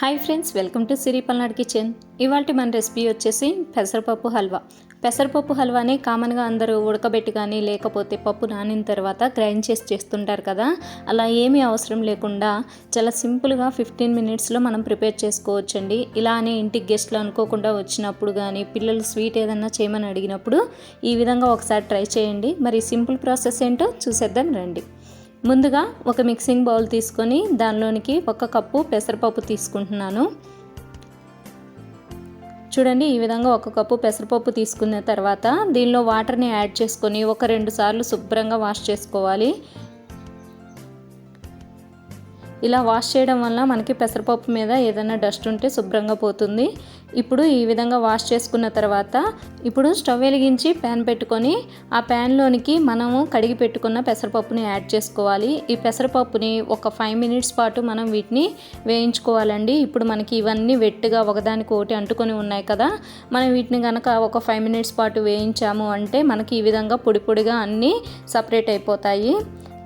Hi friends welcome to Siri Palnadu kitchen ఇవాళ మన recipe వచ్చేసి పెసరపప్పు హల్వా. పెసరపప్పు హల్వాని కామన్గా అందరూ ఉడకబెట్టి కానీ లేకపోతే పప్పు నానిన తర్వాత గ్రైండ్ చేసి చేస్తుంటారు కదా అలా ఏమీ అవసరం లేకుండా చాలా సింపుల్గా ఫిఫ్టీన్ మినిట్స్లో మనం ప్రిపేర్ చేసుకోవచ్చండి. ఇలానే ఇంటికి గెస్ట్లు అనుకోకుండా వచ్చినప్పుడు కానీ పిల్లలు స్వీట్ ఏదన్నా చేయమని అడిగినప్పుడు ఈ విధంగా ఒకసారి ట్రై చేయండి. మరి సింపుల్ ప్రాసెస్ ఏంటో చూసేద్దాం రండి. ముందుగా ఒక మిక్సింగ్ బౌల్ తీసుకొని దానిలోనికి ఒక కప్పు పెసరపప్పు తీసుకుంటున్నాను. చూడండి ఈ విధంగా ఒక కప్పు పెసరపప్పు తీసుకున్న తర్వాత దీనిలో వాటర్ని యాడ్ చేసుకొని ఒక రెండు సార్లు శుభ్రంగా వాష్ చేసుకోవాలి. ఇలా వాష్ చేయడం వల్ల మనకి పెసరపప్పు మీద ఏదైనా డస్ట్ ఉంటే శుభ్రంగా పోతుంది. ఇప్పుడు ఈ విధంగా వాష్ చేసుకున్న తర్వాత ఇప్పుడు స్టవ్ వెలిగించి ప్యాన్ పెట్టుకొని ఆ ప్యాన్లోనికి మనము కడిగి పెట్టుకున్న పెసరపప్పుని యాడ్ చేసుకోవాలి. ఈ పెసరపప్పుని ఒక ఫైవ్ మినిట్స్ పాటు మనం వీటిని వేయించుకోవాలండి. ఇప్పుడు మనకి ఇవన్నీ వెట్టుగా ఒకదానికి ఒకటి అంటుకొని ఉన్నాయి కదా. మనం వీటిని కనుక ఒక ఫైవ్ మినిట్స్ పాటు వేయించాము అంటే మనకి ఈ విధంగా పొడి పొడిగా అన్నీ సపరేట్ అయిపోతాయి.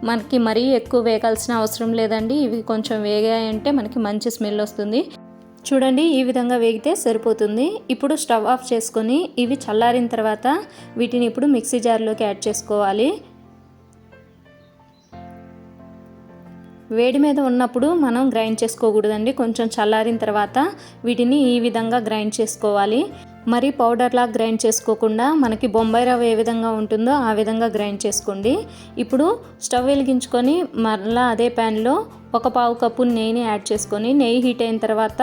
మనకి మరీ ఎక్కువ వేగాల్సిన అవసరం లేదండి. ఇవి కొంచెం వేగాయంటే మనకి మంచి స్మెల్ వస్తుంది. చూడండి ఈ విధంగా వేగితే సరిపోతుంది. ఇప్పుడు స్టవ్ ఆఫ్ చేసుకొని ఇవి చల్లారిన తర్వాత వీటిని ఇప్పుడు మిక్సీ జార్లోకి యాడ్ చేసుకోవాలి. వేడి మీద ఉన్నప్పుడు మనం గ్రైండ్ చేసుకోకూడదండి. కొంచెం చల్లారిన తర్వాత వీటిని ఈ విధంగా గ్రైండ్ చేసుకోవాలి. మరి పౌడర్లా గ్రైండ్ చేసుకోకుండా మనకి బొంబాయి రవ్వ ఏ విధంగా ఉంటుందో ఆ విధంగా గ్రైండ్ చేసుకోండి. ఇప్పుడు స్టవ్ వెలిగించుకొని మరలా అదే ప్యాన్లో ఒక పావు కప్పు నెయ్యిని యాడ్ చేసుకొని నెయ్యి హీట్ అయిన తర్వాత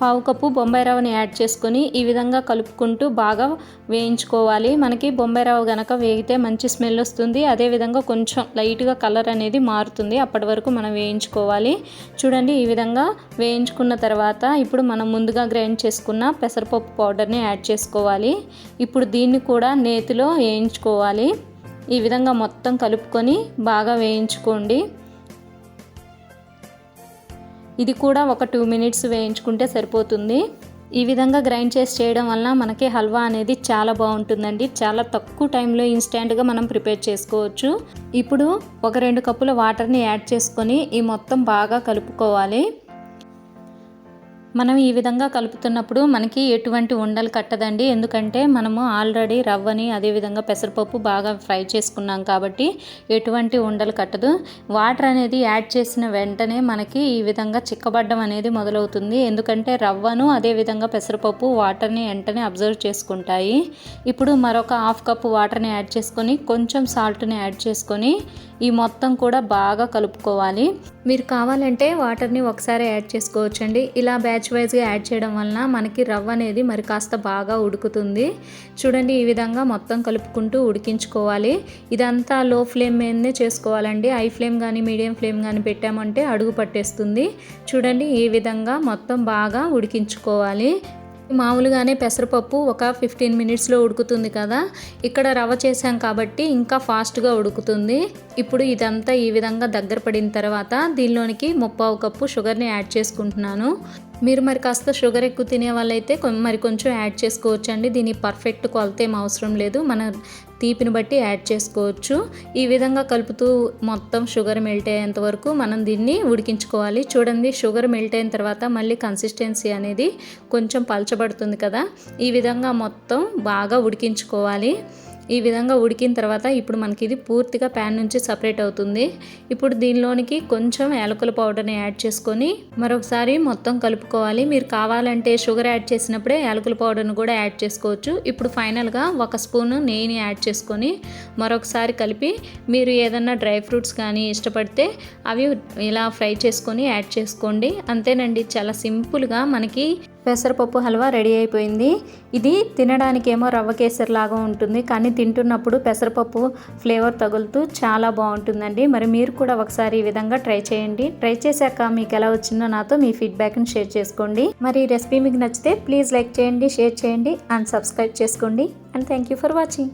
పావు కప్పు బొంబాయి రవ్వని యాడ్ చేసుకొని ఈ విధంగా కలుపుకుంటూ బాగా వేయించుకోవాలి. మనకి బొంబాయి రవ్వ గనక వేగితే మంచి స్మెల్ వస్తుంది. అదేవిధంగా కొంచెం లైట్గా కలర్ అనేది మారుతుంది. అప్పటి వరకు మనం వేయించుకోవాలి. చూడండి ఈ విధంగా వేయించుకున్న తర్వాత ఇప్పుడు మనం ముందుగా గ్రైండ్ చేసుకున్న పెసరపప్పు పౌడర్ని యాడ్ చేసుకోవాలి. ఇప్పుడు దీన్ని కూడా నేతిలో వేయించుకోవాలి. ఈ విధంగా మొత్తం కలుపుకొని బాగా వేయించుకోండి. ఇది కూడా ఒక టూ మినిట్స్ వేయించుకుంటే సరిపోతుంది. ఈ విధంగా గ్రైండ్ చేసి చేయడం వల్ల మనకి హల్వా అనేది చాలా బాగుంటుందండి. చాలా తక్కువ టైంలో ఇన్స్టెంట్గా మనం ప్రిపేర్ చేసుకోవచ్చు. ఇప్పుడు ఒక రెండు కప్పుల వాటర్ని యాడ్ చేసుకొని ఈ మొత్తం బాగా కలుపుకోవాలి. మనం ఈ విధంగా కలుపుతున్నప్పుడు మనకి ఎటువంటి ఉండలు కట్టదండి. ఎందుకంటే మనము ఆల్రెడీ రవ్వని అదేవిధంగా పెసరపప్పు బాగా ఫ్రై చేసుకున్నాం కాబట్టి ఎటువంటి ఉండలు కట్టదు. వాటర్ అనేది యాడ్ చేసిన వెంటనే మనకి ఈ విధంగా చిక్కబడ్డం అనేది మొదలవుతుంది. ఎందుకంటే రవ్వను అదేవిధంగా పెసరపప్పు వాటర్ని వెంటనే అబ్జర్వ్ చేసుకుంటాయి. ఇప్పుడు మరొక హాఫ్ కప్పు వాటర్ని యాడ్ చేసుకొని కొంచెం సాల్ట్ని యాడ్ చేసుకొని ఈ మొత్తం కూడా బాగా కలుపుకోవాలి. మీరు కావాలంటే వాటర్ని ఒకసారి యాడ్ చేసుకోవచ్చండి. ఇలా బ్యాచ్ వైజ్గా యాడ్ చేయడం వలన మనకి రవ్వ అనేది మరి కాస్త బాగా ఉడుకుతుంది. చూడండి ఈ విధంగా మొత్తం కలుపుకుంటూ ఉడికించుకోవాలి. ఇదంతా లో ఫ్లేమ్ మీదనే చేసుకోవాలండి. హై ఫ్లేమ్ కానీ మీడియం ఫ్లేమ్ కానీ పెట్టామంటే అడుగు పట్టేస్తుంది. చూడండి ఈ విధంగా మొత్తం బాగా ఉడికించుకోవాలి. మామూలుగానే పెసరపప్పు ఒక ఫిఫ్టీన్ మినిట్స్లో ఉడుకుతుంది కదా. ఇక్కడ రవ్వ చేసాం కాబట్టి ఇంకా ఫాస్ట్గా ఉడుకుతుంది. ఇప్పుడు ఇదంతా ఈ విధంగా దగ్గర పడిన తర్వాత దీనిలోనికి ముప్పావు కప్పు షుగర్ని యాడ్ చేసుకుంటున్నాను. మీరు మరి కాస్త షుగర్ ఎక్కువ తినే వాళ్ళైతే మరి కొంచెం యాడ్ చేసుకోవచ్చు అండి దీని పర్ఫెక్ట్ కొలత ఏం అవసరం లేదు. మన తీపిని బట్టి యాడ్ చేసుకోవచ్చు. ఈ విధంగా కలుపుతూ మొత్తం షుగర్ మెల్ట్ అయ్యేంత వరకు మనం దీన్ని ఉడికించుకోవాలి. చూడండి షుగర్ మెల్ట్ అయిన తర్వాత మళ్ళీ కన్సిస్టెన్సీ అనేది కొంచెం పలచబడుతుంది కదా. ఈ విధంగా మొత్తం బాగా ఉడికించుకోవాలి. ఈ విధంగా ఉడికిన తర్వాత ఇప్పుడు మనకి ఇది పూర్తిగా ప్యాన్ నుంచి సపరేట్ అవుతుంది. ఇప్పుడు దీనిలోనికి కొంచెం యాలకుల పౌడర్ని యాడ్ చేసుకొని మరొకసారి మొత్తం కలుపుకోవాలి. మీరు కావాలంటే షుగర్ యాడ్ చేసినప్పుడే యాలకుల పౌడర్ని కూడా యాడ్ చేసుకోవచ్చు. ఇప్పుడు ఫైనల్గా ఒక స్పూన్ నెయ్యిని యాడ్ చేసుకొని మరొకసారి కలిపి మీరు ఏదన్నా డ్రై ఫ్రూట్స్ కానీ ఇష్టపడితే అవి ఇలా ఫ్రై చేసుకొని యాడ్ చేసుకోండి. అంతేనండి చాలా సింపుల్గా మనకి పెసరపప్పు హల్వా రెడీ అయిపోయింది. ఇది తినడానికేమో రవ్వ కేసరి లాగా ఉంటుంది కానీ తింటున్నప్పుడు పెసరపప్పు ఫ్లేవర్ తగులుతూ చాలా బాగుంటుందండి. మరి మీరు కూడా ఒకసారి ఈ విధంగా ట్రై చేయండి. ట్రై చేశాక మీకు ఎలా వచ్చిందో నాతో మీ ఫీడ్బ్యాక్ని షేర్ చేసుకోండి. మరి ఈ రెసిపీ మీకు నచ్చితే ప్లీజ్ లైక్ చేయండి షేర్ చేయండి అండ్ సబ్స్క్రైబ్ చేసుకోండి. And thank you for watching.